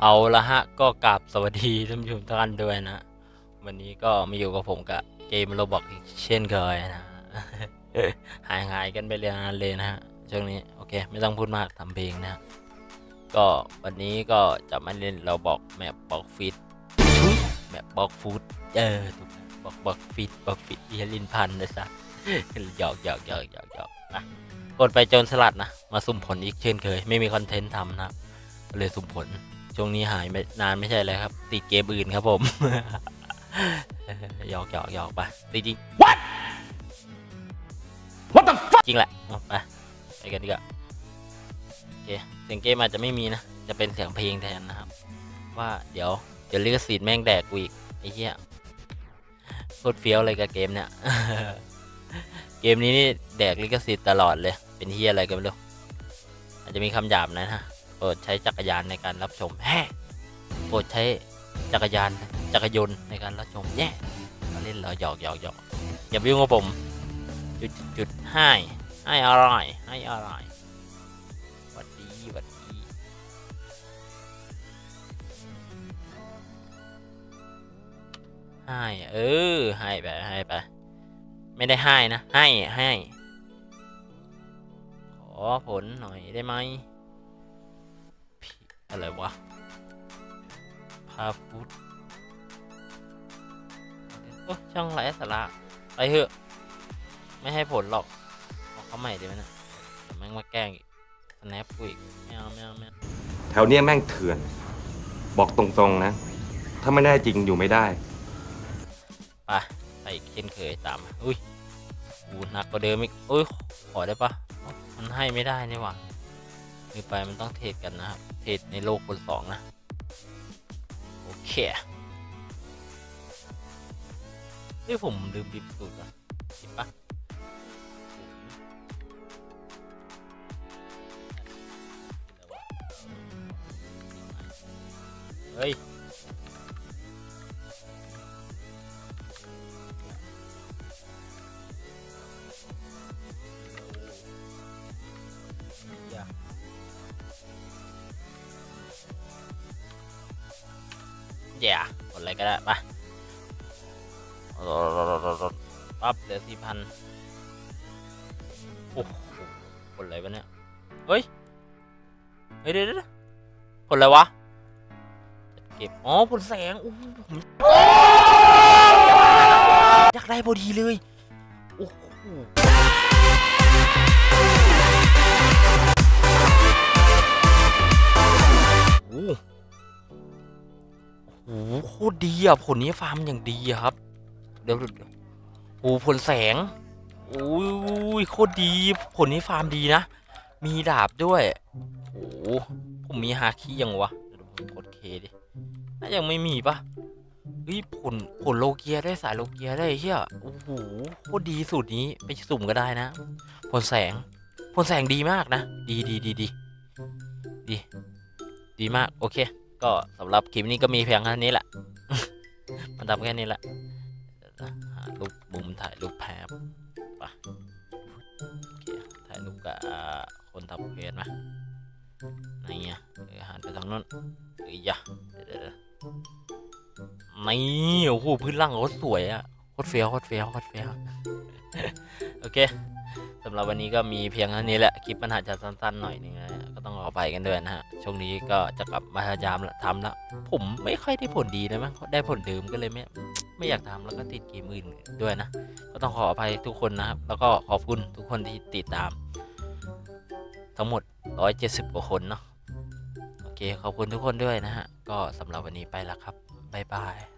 เอาละฮะก็กราบสวัสดีท่านผู้ชมทุกท่านด้วยนะ วันนี้ก็มาอยู่กับผมกับเกมโรบอกอีกเช่นเคยนะหายหายกันไปเรียนานเลยนะฮะช่วงนี้โอเค ไม่ต้องพูดมากทำเพลงนะ ก็วันนี้ก็จะมาเล่นเราบอกแมปบอกฟิตแมปบอกฟูดเออถูกบอกบอกฟิตบอกฟิตเฮียลินพันนะจ๊ะหยอกหยอกหยอกหยอกหยอกอะกดไปโจนสลัดนะ มาสุ่มผลอีกเช่นเคย ไม่มีคอนเทนต์ทำนะก็เลยสุ่มผล ช่วงนี้หายไปนานไม่ใช่เลยครับ ติดเกมอื่นครับผม หยอกหยอกหยอกไปจริง What What the fuck จริงแหละเอาไปไปกันดีกว่าโอเคเสียงเกมอาจจะไม่มีนะ จะเป็นเสียงเพลงแทนนะครับ ว่าเดี๋ยวเดี๋ยวลิขสิทธิ์แม่งแดกกูอีกไอ้เหี้ยโคตรเฟี้ยวเลยกับเกมเนี่ย เกมนี้นี่แดกลิขสิทธิ์ตลอดเลย เป็นเหี้ยอะไรกันไม่รู้อาจจะมีคำหยาบนะฮะโป รดใช้จักรยานในการรับชมแฮ่โปรดใช้จักรยานจักรยนต์ในการรับชมแย่มาเล่นเหรอหยอกหยอกหยอกอย่าไปยุ่งกับผมจุดจุดให้ให้อะไรให้อะไรหวัดดีวัดดีให้เออให้ไปให้ไปไม่ได้ให้นะให้ให้ขอผลหน่อยได้ไหม อะไรวะพาฟุตโอ้ช่างไรสาระไปเถอะ ไม่ให้ผลหรอกเอาเขาใหม่ดีไหมเนะเดี๋ยวแม่งมาแกล้งอีกสแนปกูอีกไม่เอาไม่เอาไม่เอาแถวเนี้ยแม่งเถื่อน บอกตรงๆนะ ถ้าไม่แน่จริงอยู่ไม่ได้ ไปไปอีกเช่นเคยตามมาอุ้ยอูหนักกว่าเดิมอีกอุ้ยขอได้ปะมันให้ไม่ได้นี่หว่าคือไปมันต้องเทรดกันนะครับ เทรดในโลกคนสองนะ โอเคเฮ้ยผมลืมบิบสูตรอะบิบปะเฮ้ยอย่า อย่ากดอะไรก็ได้ไปปั๊บเหลือสี่พันโอ้โหกดอะไรวะเนี่ยเฮ้ยเฮ้ยเดี๋ยวเดี๋ยวผลอะไรวะเก็บอ๋อผลแสงโอ้ผมอยากได้พอดีเลยโอ้โห โอ้โหโคตรดีอะผลนี้ฟาร์มอย่างดีอะครับ เดี๋ยวโอ้โหผลแสงโอ้ยโคตรดี ผลนี้ฟาร์มดีนะ มีดาบด้วยโอ้หผมมีฮาคิยังวะเดี๋ยวผมกดเคดิน่ายังไม่มีปะเฮ้ยผลผลโลเกียได้สายโลเกียได้เฮียโอ้โหโคตรดีสูตรนี้ไปสุ่มก็ได้นะ ผลแสง ผลแสงดีมากนะ ดีดีดีดีดีดีมาก โอเค ก็สำหรับคลิปนี้ก็มีเพียงเท่านี้แหละ มันทำแค่นี้แหละหารูปมุมถ่ายรูปแพบไปถ่ายรูปกับคนทำเพจมาไหนอะเออหันไปทางนู้นเอ้ยยะเดี๋ยวนี่โอ้โหพื้นล่างโคตรสวยอะโคตรเฟี้ยวโคตรเฟี้ยวโคตรเฟี้ยวโอเคสำหรับวันนี้ก็มีเพียงเท่านี้แหละ คลิปมันอาจจะสั้นๆหน่อยนึงนะ ต้องขอไปกันด้วยนะฮะ ช่วงนี้ก็จะกลับมาพยายามทำละผมไม่ค่อยได้ผลดีนะมั้งได้ผลเดิมก็เลยไม่ไม่อยากทำแล้วก็ติดเกมอื่นด้วยนะ ก็ต้องขออภัยทุกคนนะครับ แล้วก็ขอบคุณทุกคนที่ติดตาม ทั้งหมด 170กว่าคนเนาะโอเคขอบคุณทุกคนด้วยนะฮะ ก็สำหรับวันนี้ไปล้วครับบ๊ายบาย